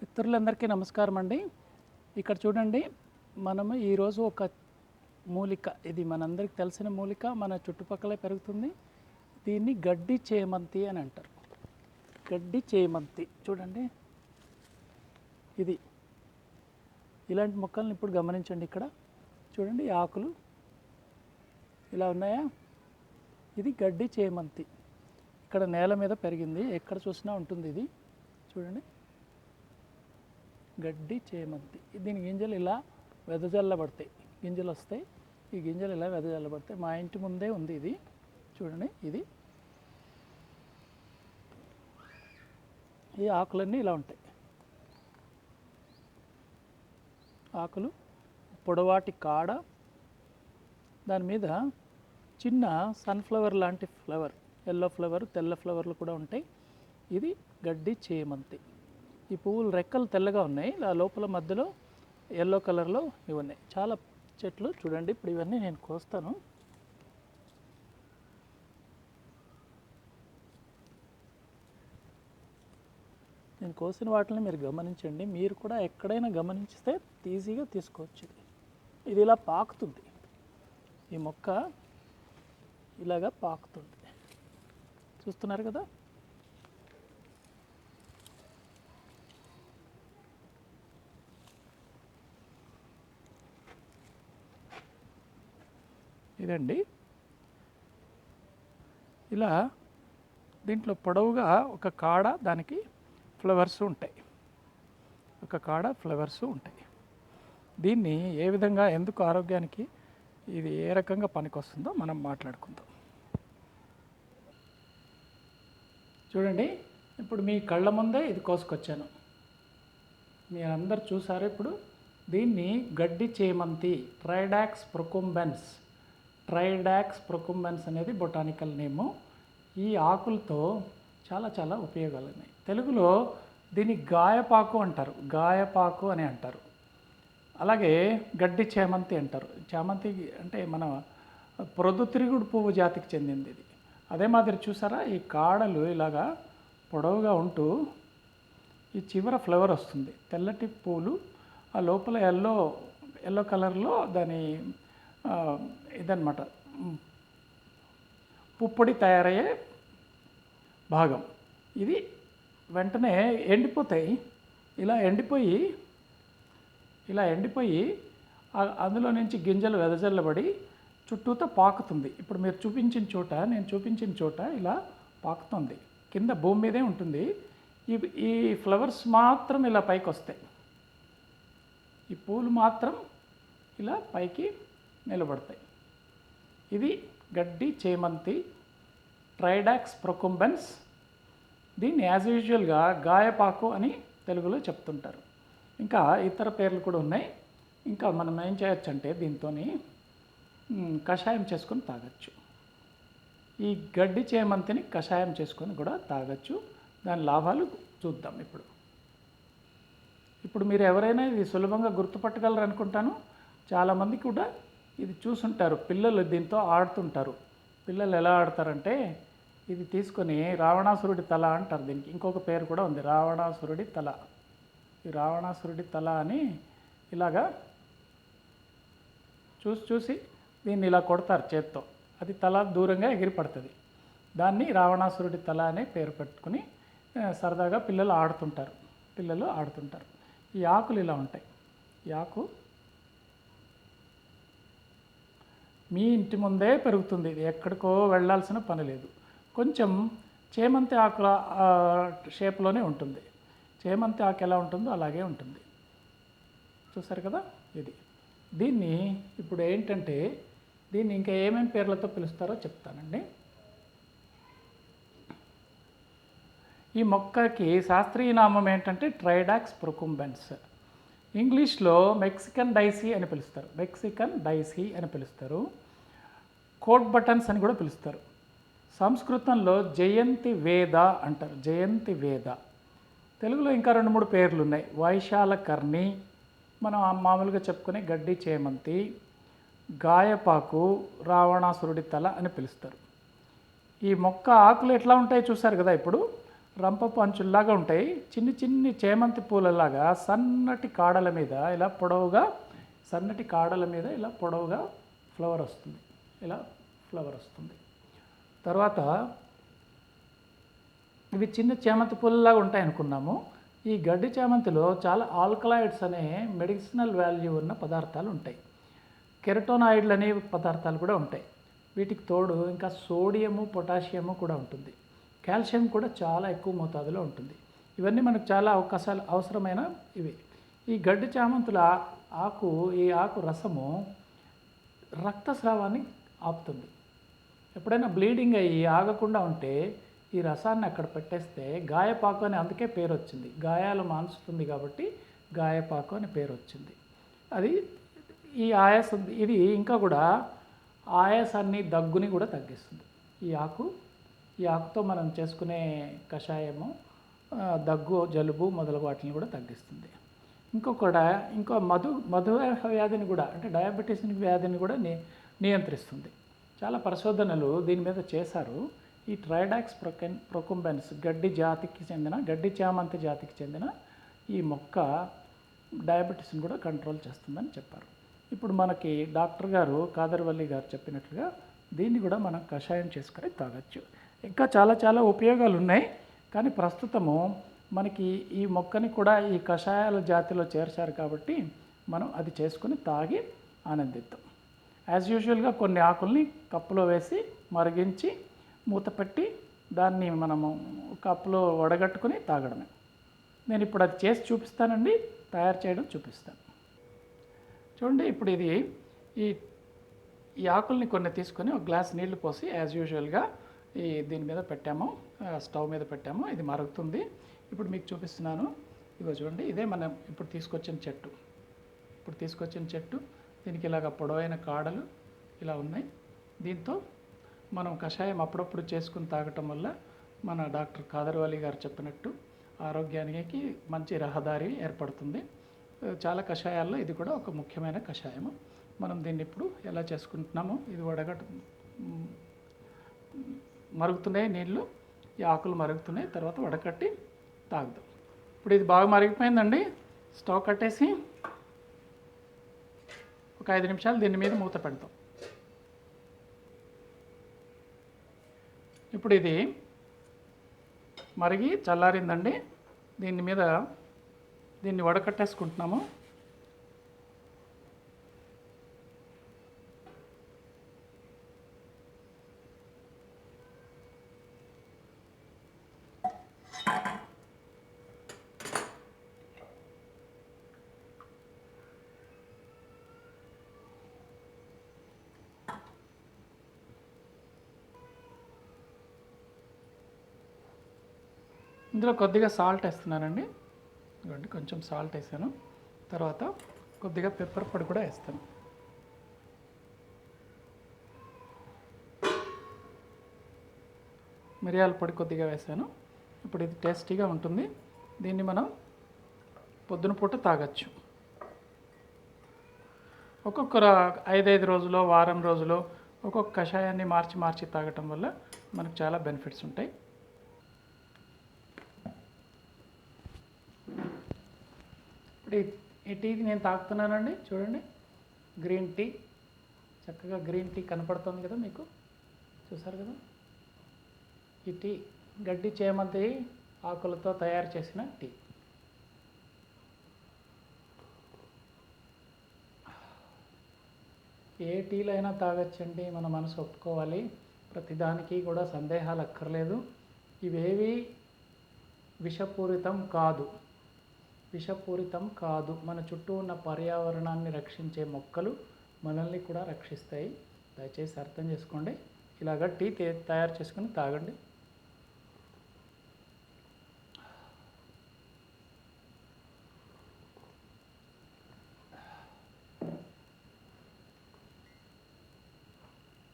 మిత్రులందరికీ నమస్కారం అండి ఇక్కడ చూడండి మనము ఈరోజు ఒక మూలిక ఇది మనందరికి తెలిసిన మూలిక మన చుట్టుపక్కలే పెరుగుతుంది. దీన్ని గడ్డి చేమంతి అని అంటారు. గడ్డి చేమంతి చూడండి. ఇది ఇలాంటి మొక్కల్ని ఇప్పుడు గమనించండి ఇక్కడ. చూడండి ఆకులు ఇలా ఉన్నాయా? ఇది గడ్డి చేమంతి. ఇక్కడ నేల మీద పెరిగింది. ఎక్కడ చూసినా ఉంటుంది ఇది. చూడండి. గడ్డి చేమంతి. దీని గింజలు ఇలా వెదజల్లబడతాయి. గింజలు వస్తాయి. ఈ గింజలు ఇలా వెదజల్లబడతాయి. మా ఇంటి ముందే ఉంది ఇది. చూడండి ఇది. ఈ ఆకులన్నీ ఇలా ఉంటాయి. ఆకులు పొడవాటి కాడ దాని మీద చిన్న సన్ఫ్లవర్ లాంటి ఫ్లవర్ ఎల్లో ఫ్లవర్ తెల్ల ఫ్లవర్లు కూడా ఉంటాయి. ఇది గడ్డి చేమంతి. ఈ పువ్వులు రెక్కలు తెల్లగా ఉన్నాయి. ఆ లోపల మధ్యలో ఎల్లో కలర్లో ఇవి ఉన్నాయి. చాలా చెట్లు చూడండి. ఇప్పుడు ఇవన్నీ నేను కోస్తాను. నేను కోసిన వాటిని మీరు గమనించండి. మీరు కూడా ఎక్కడైనా గమనించితే ఈజీగా తీసుకోవచ్చు ఇది. ఇది ఇలా పాకుతుంది. ఈ మొక్క ఇలాగా పాకుతుంది. చూస్తున్నారు కదా? ఇదండి. ఇలా దీంట్లో పొడవుగా ఒక కాడ దానికి ఫ్లవర్స్ ఉంటాయి. ఒక కాడ ఫ్లవర్స్ ఉంటాయి. దీన్ని ఏ విధంగా ఎందుకు ఆరోగ్యానికి ఇది ఏ రకంగా పనికొస్తుందో మనం మాట్లాడుకుందాం. చూడండి ఇప్పుడు మీ కళ్ళ ముందే ఇది కోసుకొచ్చాను. మీరందరు చూసారు ఇప్పుడు? దీన్ని గడ్డి చేమంతి ట్రైడాక్స్ ప్రొకుంబెన్స్ ట్రైడాక్స్ ప్రొకుంబెన్స్ అనేది బొటానికల్ నేము. ఈ ఆకులతో చాలా చాలా ఉపయోగాలు ఉన్నాయి తెలుగులో దీన్ని గాయపాకు అంటారు. గాయపాకు అని అంటారు. అలాగే గడ్డి చేమంతి అంటారు. చేమంతి అంటే మన ప్రొద్దుతిరుగుడు పువ్వు జాతికి చెందింది ఇది. అదే మాదిరి చూసారా? ఈ కాడలు ఇలాగా పొడవుగా ఉంటూ ఈ చివర ఫ్లవర్ వస్తుంది. తెల్లటి పూలు ఆ లోపల ఎల్లో ఎల్లో కలర్లో దాని ఇదన్నమాట. పుప్పొడి తయారయ్యే భాగం. ఇది వెంటనే ఎండిపోతాయి. ఇలా ఎండిపోయి ఇలా ఎండిపోయి అందులో నుంచి గింజలు వెదజల్లబడి చుట్టూతో పాకుతుంది. ఇప్పుడు మీరు చూపించిన చోట నేను చూపించిన చోట ఇలా పాకుతుంది. కింద భూమి మీదే ఉంటుంది. ఈ ఈ ఫ్లవర్స్ మాత్రం ఇలా పైకి వస్తాయి ఈ పూలు మాత్రం ఇలా పైకి నిలబడతాయి. ఇది గడ్డి చేమంతి ట్రైడాక్స్ ప్రొకుంబెన్స్. దీన్ని యాజ్ యూజువల్గా గాయపాకు అని తెలుగులో చెప్తుంటారు. ఇంకా ఇతర పేర్లు కూడా ఉన్నాయి. ఇంకా మనం ఏం చేయొచ్చు అంటే దీంతో కషాయం చేసుకొని తాగొచ్చు. ఈ గడ్డి చేమంతిని కషాయం చేసుకొని కూడా తాగొచ్చు. దాని లాభాలు చూద్దాం ఇప్పుడు. ఇప్పుడు మీరు ఎవరైనా ఇది సులభంగా గుర్తుపట్టగలరు అనుకుంటాను చాలామంది కూడా ఇది చూసుంటారు. పిల్లలు దీంతో ఆడుతుంటారు. పిల్లలు ఎలా ఆడతారంటే ఇది తీసుకొని రావణాసురుడి తల అంటారు దీనికి. ఇంకొక పేరు కూడా ఉంది రావణాసురుడి తల. ఈ రావణాసురుడి తల అని ఇలాగా చూసి చూసి దీన్ని ఇలా కొడతారు చేత్తో. అది తల దూరంగా ఎగిరిపడుతుంది. దాన్ని రావణాసురుడి తల అనే పేరు పెట్టుకుని సరదాగా పిల్లలు ఆడుతుంటారు. పిల్లలు ఆడుతుంటారు. ఈ ఆకులు ఇలా ఉంటాయి. ఈ ఆకు మీ ఇంటి ముందే పెరుగుతుంది ఇది. ఎక్కడికో వెళ్ళాల్సిన పని లేదు. కొంచెం చేమంతి ఆకుల షేప్లోనే ఉంటుంది. చేమంతి ఆకు ఎలా ఉంటుందో అలాగే ఉంటుంది. చూసారు కదా? ఇది. దీన్ని ఇప్పుడు ఏంటంటే దీన్ని ఇంకా ఏమేమి పేర్లతో పిలుస్తారో చెప్తానండి. ఈ మొక్కకి శాస్త్రీయ నామం ఏంటంటే ట్రైడాక్స్ ప్రొకుంబెన్స్ ఇంగ్లీష్లో మెక్సికన్ డైసీ అని పిలుస్తారు. మెక్సికన్ డైసీ అని పిలుస్తారు. కోట్ బటన్స్ అని కూడా పిలుస్తారు. సంస్కృతంలో జయంతి వేద అంటారు. జయంతి వేద. తెలుగులో ఇంకా రెండు మూడు పేర్లు ఉన్నాయి. వైశాల కర్ణి మనం ఆ మామూలుగా చెప్పుకునే గడ్డి చేమంతి గాయపాకు రావణాసురుడి తల అని పిలుస్తారు. ఈ మొక్క ఆకులు ఎట్లా ఉంటాయో చూశారు కదా ఇప్పుడు? రంపపు అంచుల్లాగా ఉంటాయి. చిన్ని చిన్ని చేమంతి పూలలాగా సన్నటి కాడల మీద ఇలా పొడవుగా సన్నటి కాడల మీద ఇలా పొడవుగా ఫ్లవర్ వస్తుంది. ఇలా ఫ్లవర్ వస్తుంది. తర్వాత ఇవి చిన్న చేమంతి పూలలాగా ఉంటాయి అనుకున్నాము. ఈ గడ్డి చేమంతిలో చాలా ఆల్కలాయిడ్స్ అనే మెడిసినల్ వాల్యూ ఉన్న పదార్థాలు ఉంటాయి. కెరటోనాయిడ్లు అనే పదార్థాలు కూడా ఉంటాయి. వీటికి తోడు ఇంకా సోడియము పొటాషియము కూడా ఉంటుంది. కాల్షియం కూడా చాలా ఎక్కువ మోతాదులో ఉంటుంది. ఇవన్నీ మనకు చాలా అవకాశాలు అవసరమైన ఇవి. ఈ గడ్డి చామంతుల ఆకు ఈ ఆకు రసము రక్తస్రావాన్ని ఆపుతుంది. ఎప్పుడైనా బ్లీడింగ్ అయ్యి ఆగకుండా ఉంటే ఈ రసాన్ని అక్కడ పెట్టేస్తే గాయపాకు అని అందుకే పేరు వచ్చింది. గాయాలు మాన్చుతుంది కాబట్టి గాయపాకు అని పేరు వచ్చింది. అది ఈ ఆయాసం ఇది ఇంకా కూడా ఆయాసాన్ని దగ్గుని కూడా తగ్గిస్తుంది. ఈ ఆకు ఈ ఆకుతో మనం చేసుకునే కషాయము దగ్గు జలుబు మొదలగు వాటిని కూడా తగ్గిస్తుంది. ఇంకొకటి ఇంకో మధు మధుమేహ వ్యాధిని కూడా అంటే డయాబెటీస్ వ్యాధిని కూడా ని నియంత్రిస్తుంది. చాలా పరిశోధనలు దీని మీద చేశారు. ఈ ట్రైడాక్స్ ప్రొకెన్ ప్రొకుంబెన్స్ గడ్డి జాతికి చెందిన గడ్డి చామంతి జాతికి చెందిన ఈ మొక్క డయాబెటీస్ని కూడా కంట్రోల్ చేస్తుందని చెప్పారు. ఇప్పుడు మనకి డాక్టర్ గారు కాదర్వల్లి గారు చెప్పినట్లుగా దీన్ని కూడా మనం కషాయం చేసుకొని తాగొచ్చు. ఇంకా చాలా చాలా ఉపయోగాలు ఉన్నాయి కానీ ప్రస్తుతము మనకి ఈ మొక్కని కూడా ఈ కషాయాల జాతిలో చేర్చారు కాబట్టి మనం అది చేసుకొని తాగి ఆనందిద్దాం. యాజ్ యూజువల్గా కొన్ని ఆకుల్ని కప్పులో వేసి మరిగించి మూత పెట్టి దాన్ని మనము కప్పులో వడగట్టుకొని తాగడమే. నేను ఇప్పుడు అది చేసి చూపిస్తానండి తయారు చేయడం చూపిస్తాను. చూడండి ఇప్పుడు ఇది ఈ ఈ ఆకుల్ని కొన్ని తీసుకొని ఒక గ్లాస్ నీళ్ళు పోసి యాజ్ యూజువల్గా ఈ దీని మీద పెట్టాము స్టవ్ మీద పెట్టాము ఇది మరుగుతుంది. ఇప్పుడు మీకు చూపిస్తున్నాను. ఇదిగో చూడండి ఇదే మనం ఇప్పుడు తీసుకొచ్చిన చెట్టు. ఇప్పుడు తీసుకొచ్చిన చెట్టు దీనికి ఇలాగ పొడవైన కాడలు ఇలా ఉన్నాయి. దీంతో మనం కషాయం అప్పుడప్పుడు చేసుకుని తాగటం వల్ల మన డాక్టర్ కాదర్వాలి గారు చెప్పినట్టు ఆరోగ్యానికి మంచి రహదారి ఏర్పడుతుంది. చాలా కషాయాల్లో ఇది కూడా ఒక ముఖ్యమైన కషాయము. మనం దీన్ని ఇప్పుడు ఎలా చేసుకుంటున్నామో ఇది వడగట్టు మరుగుతున్నాయి నీళ్ళు ఈ ఆకులు మరుగుతున్నాయి తర్వాత వడకట్టి తాగుదాం. ఇప్పుడు ఇది బాగా మరిగిపోయిందండి. స్టవ్ కట్టేసి ఒక ఐదు నిమిషాలు దీని మీద మూత పెడతాం. ఇప్పుడు ఇది మరిగి చల్లారిందండి. దీని మీద దీన్ని వడకట్టేసుకుంటున్నాము. ఇందులో కొద్దిగా సాల్ట్ వేస్తున్నానండి. ఇదిగోండి కొంచెం సాల్ట్ వేసాను. తర్వాత కొద్దిగా పెప్పర్ పొడి కూడా వేస్తాను. మిరియాల పొడి కొద్దిగా వేసాను. ఇప్పుడు ఇది టేస్టీగా ఉంటుంది. దీన్ని మనం పొద్దున పూట తాగొచ్చు. ఒక్కొక్క ఐదైదు రోజులు వారం రోజులు ఒక్కొక్క కషాయాన్ని మార్చి మార్చి తాగటం వల్ల మనకు చాలా బెనిఫిట్స్ ఉంటాయి. ఇప్పుడు ఈ- టీ నేను తాగుతున్నానండి. చూడండి. గ్రీన్ టీ చక్కగా గ్రీన్ టీ కనపడుతుంది కదా మీకు? చూసారు కదా? ఈ టీ గడ్డి చేమంతి ఆకులతో తయారు చేసిన టీ ఏ టీలైనా అయినా తాగొచ్చండి. మన మనసు ఒప్పుకోవాలి. ప్రతిదానికి కూడా సందేహాలు అక్కర్లేదు. ఇవేవి విషపూరితం కాదు. విషపూరితం కాదు. మన చుట్టూ ఉన్న పర్యావరణాన్ని రక్షించే మొక్కలు మనల్ని కూడా రక్షిస్తాయి. దయచేసి అర్థం చేసుకోండి. ఇలాగ టీ తే- తయారు చేసుకుని తాగండి.